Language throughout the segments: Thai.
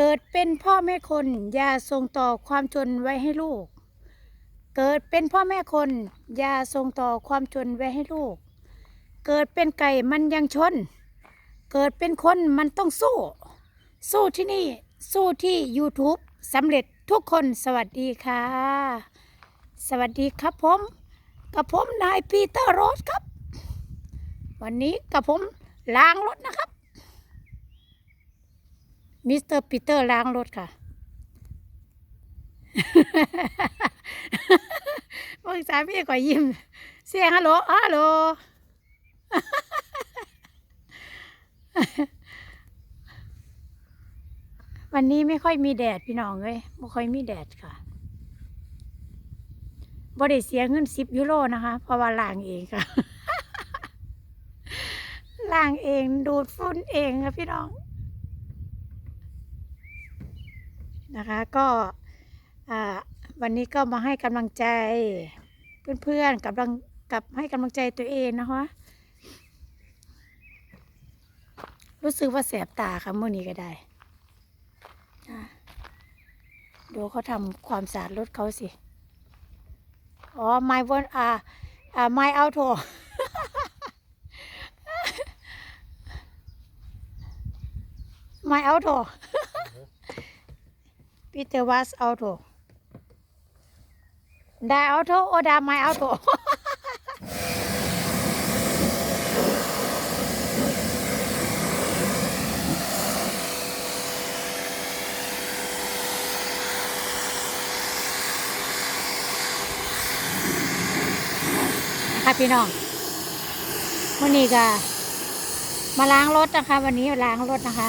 เกิดเป็นพ่อแม่คน อย่าส่งต่อความจนไว้ให้ลูก เกิดเป็นพ่อแม่คน อย่าส่งต่อความจนไว้ให้ลูก เกิดเป็นไก่มันยังชน เกิดเป็นคนมันต้องสู้ สู้ที่นี่ สู้ที่ YouTube สำเร็จทุกคนสวัสดีค่ะ สวัสดีครับผมกับผมนายปีเตอร์โรสครับ วันนี้กับผมล้างรถนะครับ มิสเตอร์ปีเตอร์ล้างรถค่ะเมื่อสามีก็ยิ้ม เสียงฮัลโหลฮัลโหลวันนี้ไม่ค่อยมีแดดพี่น้องเลยไม่ค่อยมีแดดค่ะบ่ได้เสียเงินสิบยูโรนะคะ เพราะว่าล้างเองค่ะล้างเองดูดฝุ่นเองค่ะพี่น้อง นะคะก็วันนี้ก็มาให้กำลังใจเพื่อนๆกำลังกับให้กำลังใจตัวเองนะคะรู้สึกว่าแสบตาค่ะเมื่อนี้ก็ได้ดูเขาทำความสะอาดรถเขาสิ อ๋อ my one อ่าอ่า my auto my auto Peter was auto da auto oder my auto ค่ะพี่น้องวันนี้ก็มาล้างรถนะคะ วันนี้ล้างรถนะคะ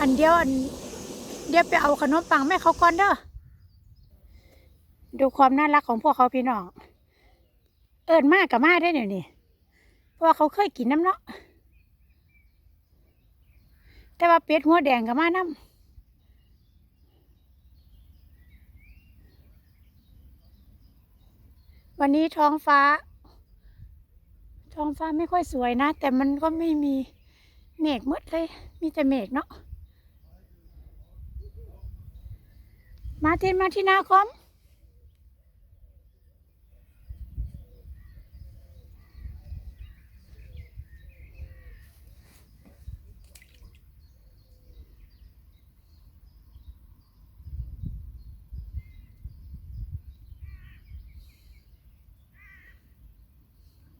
อันเดียวอันเดี๋ยวไปเอาขนมปังแม่เขาก่อนเด้อ ดูความน่ารักของพวกเขาพี่น้อง เอิญมากกับมาได้เดี๋ยวนี้เพราะว่าเขาเคยกินน้ำเนาะ แต่ว่าเป็ดหัวแดงกับมาน้ำวันนี้ท้องฟ้า ท้องฟ้าไม่ค่อยสวยนะ แต่มันก็ไม่มีเมฆมืดเลย มีแต่เมฆเนาะ มาทินมาที่นาคอม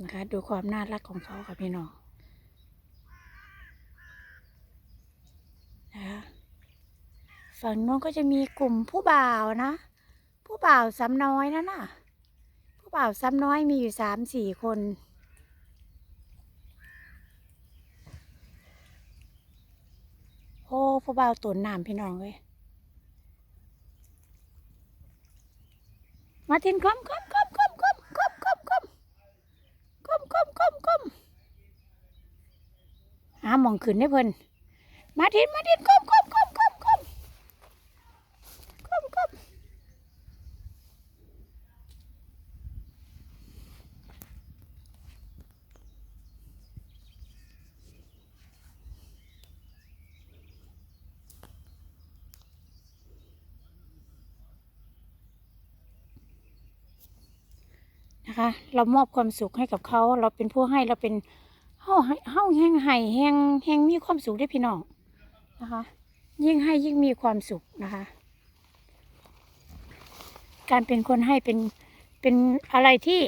นะคะดูความน่ารักของเขาค่ะพี่น้องนะคะ ฝั่งโน้นก็จะมีกลุ่มผู้บ่าวนะ ผู้บ่าวซ้ำน้อยนั่นน่ะ ผู้บ่าวซ้ำน้อยมีอยู่สามสี่คน โอ้ผู้บ่าวตุนน้ำพี่น้องเลยมาทินคอมคอมคอมคอมคอมคอมคอมคอมก้มก้มก้มก้มหามองขึ้นให้เพิ่นมาทินมาทินก้มก้มก้มก้มก้มก้มก้ม นะคะ เรามอบความสุขให้กับเขา เราเป็นผู้ให้เราเป็นเฮาให้เฮาแห่งให้แห่งแห่งมีความสุขได้พี่น้องนะคะ ยิ่งให้ยิ่งมีความสุขนะคะ การเป็นคนให้เป็นเป็นอะไรที่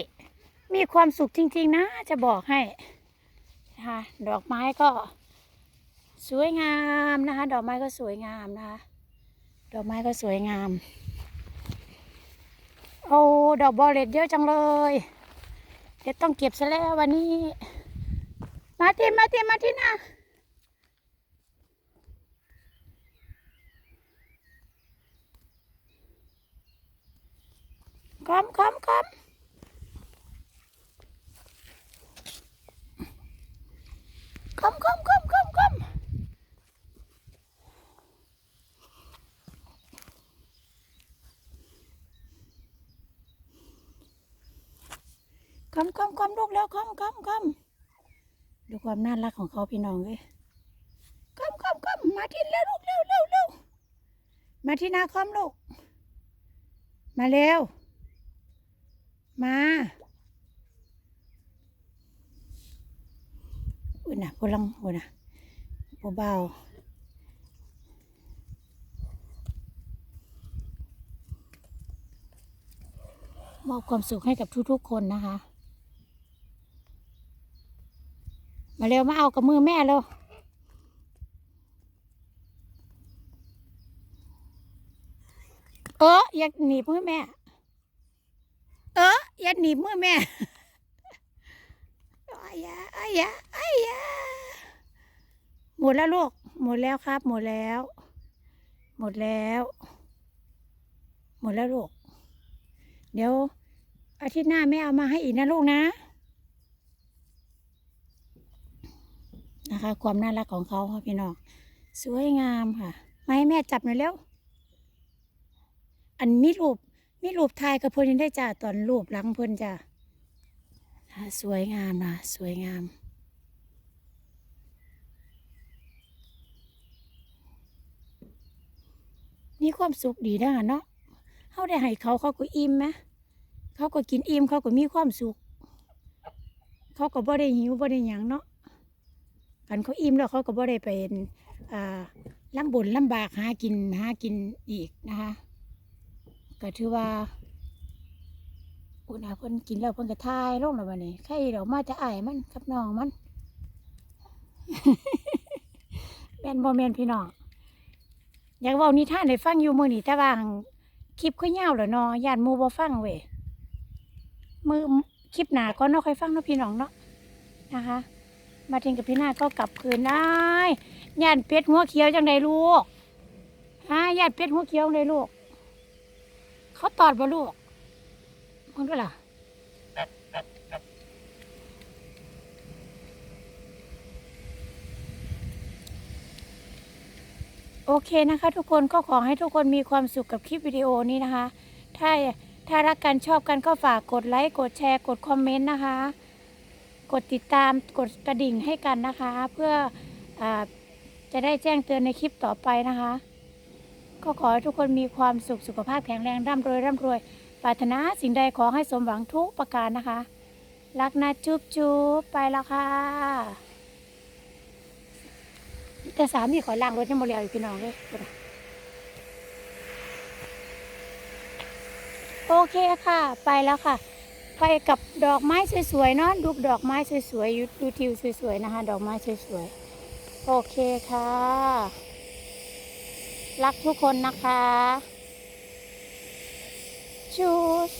มีความสุขจริง ๆ นะ จะบอกให้นะคะดอกไม้ก็สวยงามนะคะ ดอกไม้ก็สวยงามนะคะ ดอกไม้ก็สวยงาม อ้ดอกบอเลตเยอะจังเลย เดี๋ยวต้องเก็บซะแล้ววันนี้ มาทีมาทีมาทีนะคำคำคำคำคำคำคำคำ คำคำคำลูกแล้วคำคำคำดูความน่ารักของเขาพี่น้องเลยคำคำคำมาที่แล้วลูกเร็วเร็วเร็วมาที่นาคอมลูก มาเร็ว มาอุ้ยนะพลังอุ้ยนะเบาๆมอบความสุขให้กับทุกๆคนนะคะ มาเร็วมาเอากับมือแม่เร็วเอออยากหนีบมือแม่ เอออย่าหนีบมือแม่อ้ายะอ้ายะอ้ายะหมดแล้วลูก หมดแล้วครับ หมดแล้ว หมดแล้ว หมดแล้วลูก เดี๋ยวอาทิตย์หน้าแม่เอามาให้อีกนะลูกนะ นะคะ ความน่ารักของเขาค่ะพี่น้องสวยงามค่ะมาให้แม่จับหน่อยเร็วอันมีรูปมีรูปถ่ายกับเพิ่นได้จ้าตอนรูปหลังเพิ่นจ่าสวยงามนะสวยงามมีความสุขดีนะเนาะเขาได้ให้เขาเขาก็อิ่มไหมเขาก็กินอิ่มเขาก็มีความสุข เขาก็บ่ได้หิวบ่ได้หยังเนาะ กันเขาอิ่มแล้วเขาก็บ่ได้เป็นลำบนลำบากหากินหากินอีกนะคะก็ถือว่าอุณาเพิ่นกินแล้วเพิ่นก็ทายลงแล้ววันนี้ใครเดี๋ยวมาจะไอายมันกับน้องมันแมนบ่แมนพี่น้องอยากว้านิทานให้ฟังอยู่มื้อนี้แต่ว่างคลิปคือยาวแล้วเนาะย่านหมู่บ่ฟังเว้ยมือคลิปหนาก็เนาะค่อยฟังเนาะพี่น้องเนาะนะคะ มาถึงกับพี่นาก็กลับคืนได้ย่านเป็ดหัวเขียวจังไดลูกฮะย่านเป็ดหัวเขียวจังไดลูก เขาตอดบ่ลูกมึงด้วยล่ะโอเคนะคะ ทุกคนก็ขอให้ทุกคนมีความสุขกับคลิปวิดีโอนี้นะคะ ถ้าถ้ารักกันชอบกันก็ฝากกดไลค์กดแชร์กดคอมเมนต์นะคะ กดติดตามกดกระดิ่งให้กันนะคะ เพื่ออจะได้แจ้งเตือนในคลิปต่อไปนะคะ ก็ขอให้ทุกคนมีความสุขสุขภาพแข็งแรงร่ำรวยร่ำรวยปรารถนาสิ่งใดขอให้สมหวังทุกประการนะคะ รักนะจุ๊บจุ๊บไปแล้วค่ะ แต่สามีขอล้างรถยังบ่เรียวอยู่พี่น้องเลยโอเคค่ะ ไปแล้วค่ะ ไปกับดอกไม้สวยๆเนาะดูดอกไม้สวยๆดูทิวสวยๆนะคะ ดอกไม้สวยๆโอเคค่ะ รักทุกคนนะคะชูส